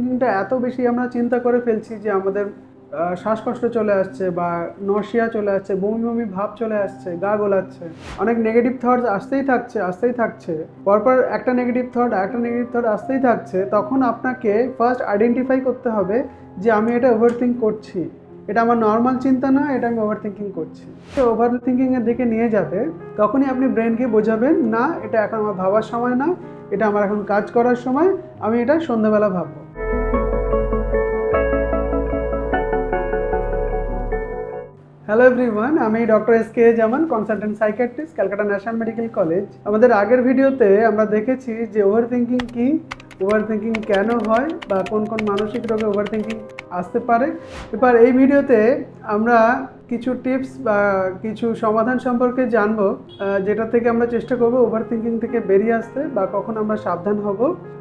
থিঙ্কিংটা এত বেশি আমরা চিন্তা করে ফেলছি যে আমাদের শ্বাসকষ্ট চলে আসছে বা নশিয়া চলে আসছে, বমি বমি ভাব চলে আসছে, গা গোলাচ্ছে। অনেক নেগেটিভ থটস আসতেই থাকছে আসতেই থাকছে। পরপর একটা নেগেটিভ থট একটা নেগেটিভ থট আসতেই থাকছে। তখন আপনাকে ফার্স্ট আইডেন্টিফাই করতে হবে যে আমি এটা ওভার থিঙ্ক করছি। এটা আমার নর্মাল চিন্তা না, এটা আমি ওভার থিঙ্কিং করছি। তো ওভার থিঙ্কিংয়ের দিকে নিয়ে যাবে, তখনই আপনি ব্রেনকে বোঝাবেন, না, এটা এখন আমার ভাবার সময় না, এটা আমার এখন কাজ করার সময়, আমি এটা সন্ধ্যাবেলা ভাববো। হ্যালো এভরিওয়ান আমি doctor S K Zaman consultant psychiatrist Calcutta national medical college আমাদের আগের ভিডিওতে আমরা দেখেছি যে ওভার থিঙ্কিং কি ওভার থিঙ্কিং কেন হয়, বা কোন কোন মানসিক রোগে ওভার থিঙ্কিং আসতে পারে। এবার এই ভিডিওতে আমরা কিছু টিপস বা কিছু সমাধান সম্পর্কে জানব যেটা থেকে আমরা চেষ্টা করব ওভার থিঙ্কিং থেকে বেরিয়ে আসতে, বা কখন আমরা সাবধান হব,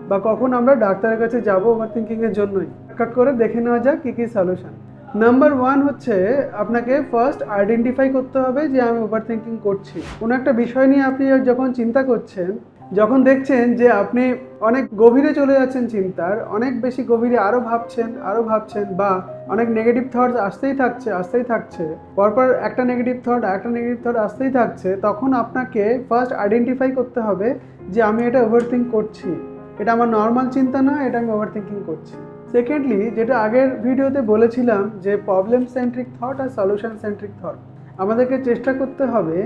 বা কখন আমরা ডাক্তারের কাছে যাব ওভার থিঙ্কিংয়ের জন্যই। এক করে দেখে নেওয়া যাক কী কী সলিউশন নাম্বার ওয়ান হচ্ছে আপনাকে ফার্স্ট আইডেন্টিফাই করতে হবে যে আমি ওভার থিঙ্কিং করছি। কোনো একটা বিষয় নিয়ে আপনি যখন চিন্তা করছেন, যখন দেখছেন যে আপনি অনেক গভীরে চলে যাচ্ছেন চিন্তার, অনেক বেশি গভীরে আরও ভাবছেন আরও ভাবছেন বা অনেক নেগেটিভ থটস আসতেই থাকছে আসতেই থাকছে, পরপর একটা নেগেটিভ থট একটা নেগেটিভ থট আসতেই থাকছে, তখন আপনাকে ফার্স্ট আইডেন্টিফাই করতে হবে যে আমি এটা ওভার থিঙ্ক করছি। এটা আমার নর্মাল চিন্তা না এটা আমি ওভার থিঙ্কিং করছি। সেকেন্ডলি যেটা আগের ভিডিওতে বলেছিলাম যে প্রবলেম সেন্ট্রিক থট আর সলিউশন সেন্ট্রিক থট আমাদেরকে চেষ্টা করতে হবে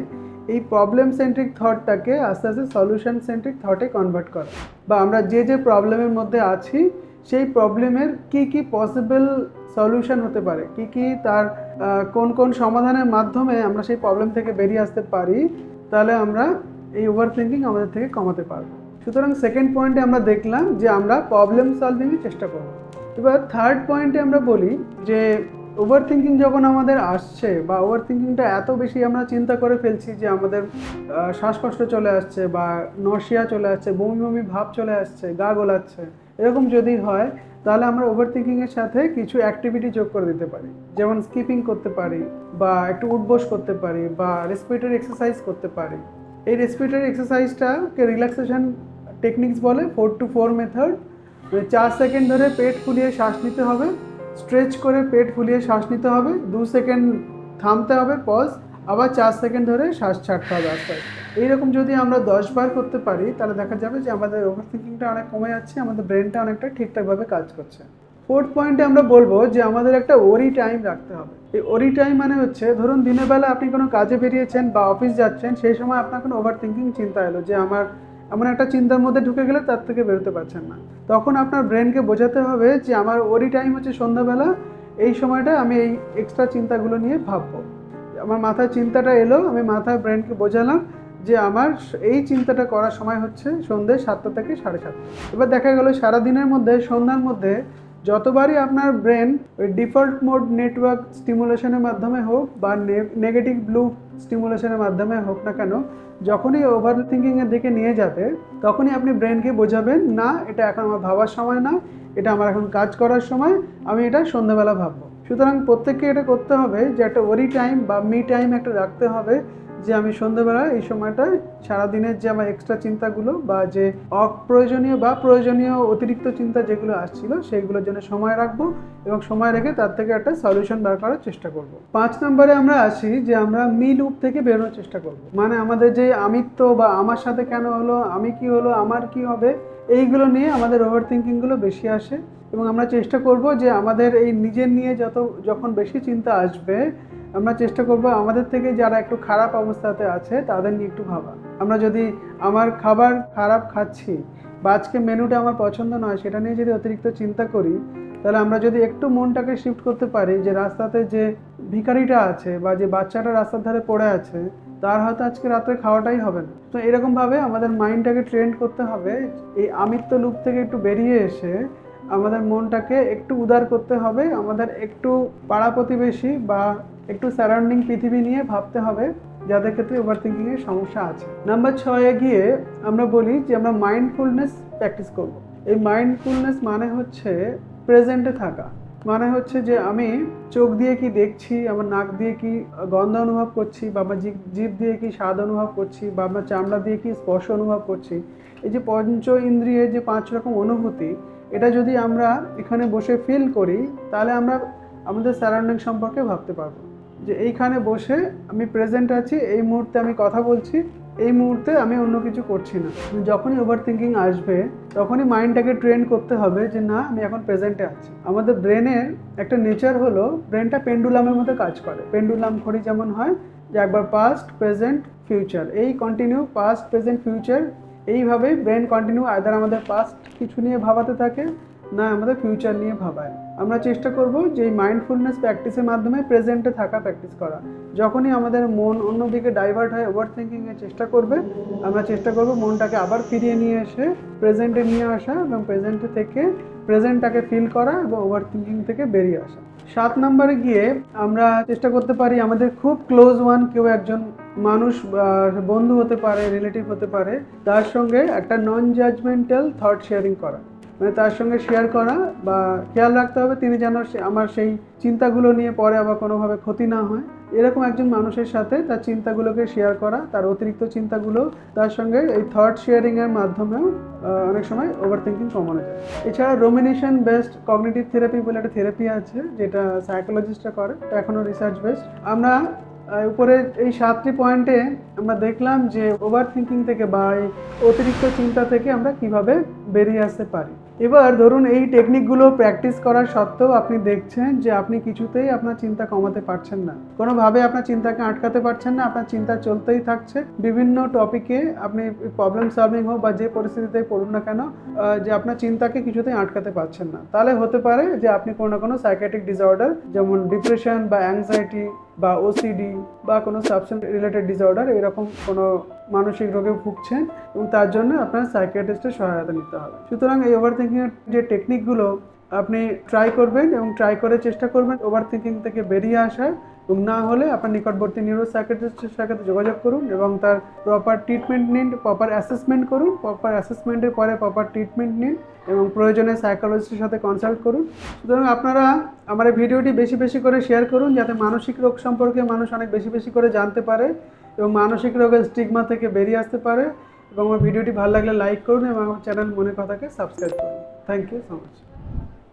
এই প্রবলেম সেন্ট্রিক থটটাকে আস্তে আস্তে সলিউশন সেন্ট্রিক থটে কনভার্ট করা। বা আমরা যে যে প্রবলেমের মধ্যে আছি, সেই প্রবলেমের কি কি পসিবল সলিউশন হতে পারে, কি কি তার কোন কোন সমাধানের মাধ্যমে আমরা সেই প্রবলেম থেকে বেরিয়ে আসতে পারি, তাহলে আমরা এই ওভার থিঙ্কিং আমাদের থেকে কমাতে পারব। সুতরাং সেকেন্ড পয়েন্টে আমরা দেখলাম যে আমরা প্রবলেম সলভিংয়ের চেষ্টা করব। এবার থার্ড পয়েন্টে আমরা বলি যে ওভার থিঙ্কিং যখন আমাদের আসছে বা ওভার থিঙ্কিংটা এত বেশি আমরা চিন্তা করে ফেলছি যে আমাদের শ্বাসকষ্ট চলে আসছে বা নশিয়া চলে আসছে, বমি বমি ভাব চলে আসছে, গা গোলাচ্ছে, এরকম যদি হয়, তাহলে আমরা ওভার থিঙ্কিংয়ের সাথে কিছু অ্যাক্টিভিটি যোগ করে দিতে পারি। যেমন স্কিপিং করতে পারি বা একটু উঠবোস করতে পারি বা রেসপিরেটরি এক্সারসাইজ করতে পারি। এই রেসপিরেটরি এক্সারসাইজটাকে রিল্যাক্সেশন টেকনিক্স বলে ফোর টু ফোর মেথড চার সেকেন্ড ধরে পেট ফুলিয়ে শ্বাস নিতে হবে, স্ট্রেচ করে পেট ফুলিয়ে শ্বাস নিতে হবে, দু সেকেন্ড থামতে হবে পজ আবার চার সেকেন্ড ধরে শ্বাস ছাড়তে হবে আস্তে আস্তে। এইরকম যদি আমরা দশ বার করতে পারি, তাহলে দেখা যাবে যে আমাদের ওভার থিঙ্কিংটা অনেক কমে যাচ্ছে, আমাদের ব্রেনটা অনেকটা ঠিকঠাকভাবে কাজ করছে। ফোর্থ পয়েন্টে আমরা বলব যে আমাদের একটা ওরি টাইম রাখতে হবে। এই ওরি টাইম মানে হচ্ছে, ধরুন দিনের বেলা আপনি কোনো কাজে বেরিয়েছেন বা অফিস যাচ্ছেন, সেই সময় আপনার কোনো ওভার থিঙ্কিং চিন্তা এলো যে আমার এমন একটা চিন্তার মধ্যে ঢুকে গেলে তার থেকে বেরোতে পারছেন না। তখন আপনার ব্রেনকে বোঝাতে হবে যে আমার ওরি টাইম হচ্ছে সন্ধ্যাবেলা, এই সময়টা আমি এই এক্সট্রা চিন্তাগুলো নিয়ে ভাববো। আমার মাথায় চিন্তাটা এলো, আমি মাথায় ব্রেনকে বোঝালাম যে আমার এই চিন্তাটা করার সময় হচ্ছে সন্ধ্যে সাতটা থেকে সাড়ে সাতটা। এবার দেখা গেলো সারাদিনের মধ্যে, সন্ধ্যার মধ্যে যতবারই আপনার ব্রেন ওই ডিফল্ট মোড নেটওয়ার্ক স্টিমুলেশনের মাধ্যমে হোক বা নেগেটিভ ব্লু স্টিমুলেশনের মাধ্যমে হোক না কেন, যখনই ওভার থিঙ্কিংয়ের দিকে নিয়ে যাবে, তখনই আপনি ব্রেনকে বোঝাবেন, না, এটা এখন আমার ভাবার সময় না, এটা আমার এখন কাজ করার সময়, আমি এটা সন্ধ্যাবেলা ভাববো। সুতরাং প্রত্যেককে এটা করতে হবে যে একটা ওরি টাইম বা মি টাইম একটা রাখতে হবে যে আমি সন্ধ্যেবেলা এই সময়টায় সারাদিনের যে আমার এক্সট্রা চিন্তাগুলো বা যে অপ্রয়োজনীয় বা প্রয়োজনীয় অতিরিক্ত চিন্তা যেগুলো আসছিল, সেইগুলোর জন্য সময় রাখব এবং সময় রেখে তার থেকে একটা সলিউশন বার করার চেষ্টা করব। পাঁচ নম্বরে আমরা আসি যে আমরা মি লুপ থেকে বেরোনোর চেষ্টা করব। মানে আমাদের যে আমিত্ব বা আমার সাথে কেন হলো, আমি কি হলো, আমার কি হবে, এইগুলো নিয়ে আমাদের ওভার থিঙ্কিংগুলো বেশি আসে এবং আমরা চেষ্টা করব যে আমাদের এই নিজের নিয়ে যত, যখন বেশি চিন্তা আসবে আমরা চেষ্টা করব আমাদের থেকে যারা একটু খারাপ অবস্থাতে আছে, তাদের নিয়ে একটু ভাবা। আমরা যদি আমার খাবার খারাপ খাচ্ছি বা আজকে মেনুটা আমার পছন্দ নয়, সেটা নিয়ে যদি অতিরিক্ত চিন্তা করি, তাহলে আমরা যদি একটু মনটাকে শিফট করতে পারি যে রাস্তাতে যে ভিখারিটা আছে বা যে বাচ্চাটা রাস্তার ধারে পড়ে আছে, তার হয়তো আজকে রাত্রে খাওয়াটাই হবে না। তো এরকমভাবে আমাদের মাইন্ডটাকে ট্রেন করতে হবে, এই আমিত্ব লুপ থেকে একটু বেরিয়ে এসে আমাদের মনটাকে একটু উদার করতে হবে, আমাদের একটু পাড়া প্রতিবেশী বা একটু সারাউন্ডিং পৃথিবী নিয়ে ভাবতে হবে, যাদের ক্ষেত্রে ওভার থিঙ্কিংয়ের সমস্যা আছে। নাম্বার ছয়ে গিয়ে আমরা বলি যে আমরা মাইন্ডফুলনেস প্র্যাকটিস করব। এই মাইন্ডফুলনেস মানে হচ্ছে প্রেজেন্টে থাকা। মানে হচ্ছে যে আমি চোখ দিয়ে কি দেখছি, আমার নাক দিয়ে কি গন্ধ অনুভব করছি, বা আমার জিভ দিয়ে কি স্বাদ অনুভব করছি, বা আমার চামড়া দিয়ে কি স্পর্শ অনুভব করছি। এই যে পঞ্চ ইন্দ্রিয়ের যে পাঁচ রকম অনুভূতি, এটা যদি আমরা এখানে বসে ফিল করি, তাহলে আমরা আমাদের সারাউন্ডিং সম্পর্কে ভাবতে পারব। যে এইখানে বসে আমি প্রেজেন্ট আছি, এই মুহূর্তে আমি কথা বলছি, এই মুহূর্তে আমি অন্য কিছু করছি না। যখনই ওভার থিঙ্কিং আসবে, তখনই মাইন্ডটাকে ট্রেন করতে হবে যে, না, আমি এখন প্রেজেন্টে আছি। আমাদের ব্রেনের একটা নেচার হলো ব্রেনটা পেন্ডুলামের মতো কাজ করে। পেন্ডুলাম ঘড়ি যেমন হয়, যে একবার পাস্ট প্রেজেন্ট ফিউচার এই কন্টিনিউ পাস্ট প্রেজেন্ট ফিউচার এইভাবেই ব্রেন কন্টিনিউ আদার আমাদের পাস্ট কিছু নিয়ে ভাবাতে থাকে, না আমাদের ফিউচার নিয়ে ভাবায়। আমরা চেষ্টা করব যে মাইন্ডফুলনেস প্র্যাকটিসের মাধ্যমে প্রেজেন্টে থাকা প্র্যাকটিস করা। যখনই আমাদের মন অন্যদিকে ডাইভার্ট হয় ওভার থিঙ্কিংয়ের চেষ্টা করবে, আমরা চেষ্টা করব মনটাকে আবার ফিরিয়ে নিয়ে এসে প্রেজেন্টে নিয়ে আসা এবং প্রেজেন্টে থেকে প্রেজেন্টটাকে ফিল করা এবং ওভার থিঙ্কিং থেকে বেরিয়ে আসা। সাত নম্বরে গিয়ে আমরা চেষ্টা করতে পারি আমাদের খুব ক্লোজ ওয়ান কেউ একজন মানুষ বন্ধু হতে পারে রিলেটিভ হতে পারে, তার সঙ্গে একটা নন জাজমেন্টাল থট শেয়ারিং করা। মানে তার সঙ্গে শেয়ার করা বা খেয়াল রাখতে হবে তিনি যেন আমার সেই চিন্তাগুলো নিয়ে পরে আবার কোনোভাবে ক্ষতি না হয়। এরকম একজন মানুষের সাথে তার চিন্তাগুলোকে শেয়ার করা, তার অতিরিক্ত চিন্তাগুলো তার সঙ্গে এই থট শেয়ারিংয়ের মাধ্যমেও অনেক সময় ওভার থিঙ্কিং কমানো যায়। এছাড়া রোমিনেশন বেসড কগনিটিভ থেরাপি বলে একটা থেরাপি আছে, যেটা সাইকোলজিস্টরা করে এখনও রিসার্চ বেসড আমরা উপরে এই সাতটি পয়েন্টে আমরা দেখলাম যে ওভার থিঙ্কিং থেকে বা অতিরিক্ত চিন্তা থেকে আমরা কীভাবে বেরিয়ে আসতে পারি। এবার ধরুন এই টেকনিকগুলো প্র্যাকটিস করার সত্ত্বেও আপনি দেখছেন যে আপনি কিছুতেই আপনার চিন্তা কমাতে পারছেন না। কোনোভাবে আপনার চিন্তাকে আটকাতে পারছেন না, আপনার চিন্তা চলতেই থাকছে। বিভিন্ন টপিকে আপনি প্রবলেম সলভিং হোক বা যে পরিস্থিতিতে পড়ুন না কেন যে আপনার চিন্তাকে কিছুতেই আটকাতে পারছেন না। তাহলে হতে পারে যে আপনি কোনো না কোনো সাইকেটিক ডিসঅর্ডার যেমন ডিপ্রেশন বা অ্যাংজাইটি বা ওসিডি বা কোনো সাবস্টেন্স রিলেটেড ডিসঅর্ডার এরকম কোনো মানসিক রোগে ভুগছেন এবং তার জন্য আপনার সাইকিয়াট্রিস্টের সহায়তা নিতে হবে। সুতরাং এই ওভার থিঙ্কিংয়ের যে টেকনিকগুলো আপনি ট্রাই করবেন এবং ট্রাই করে চেষ্টা করবেন ওভার থিঙ্কিং থেকে বেরিয়ে আসার এবং না হলে আপনার নিকটবর্তী নিউরো সাইকিয়াট্রিস্টের সাথে যোগাযোগ করুন এবং তার প্রপার ট্রিটমেন্ট নিন প্রপার অ্যাসেসমেন্ট করুন প্রপার অ্যাসেসমেন্টের পরে প্রপার ট্রিটমেন্ট নিন এবং প্রয়োজনে সাইকোলজিস্টের সাথে কনসাল্ট করুন। সুতরাং আপনারা আমার এই ভিডিওটি বেশি বেশি করে শেয়ার করুন যাতে মানসিক রোগ সম্পর্কে মানুষ অনেক বেশি বেশি করে জানতে পারে এবং মানসিক রোগের স্টিগমা থেকে বেরিয়ে আসতে পারে। এবং আমার ভিডিওটি ভালো লাগলে লাইক করুন এবং আমার চ্যানেল মনে কথাকে সাবস্ক্রাইব করুন। Thank you so much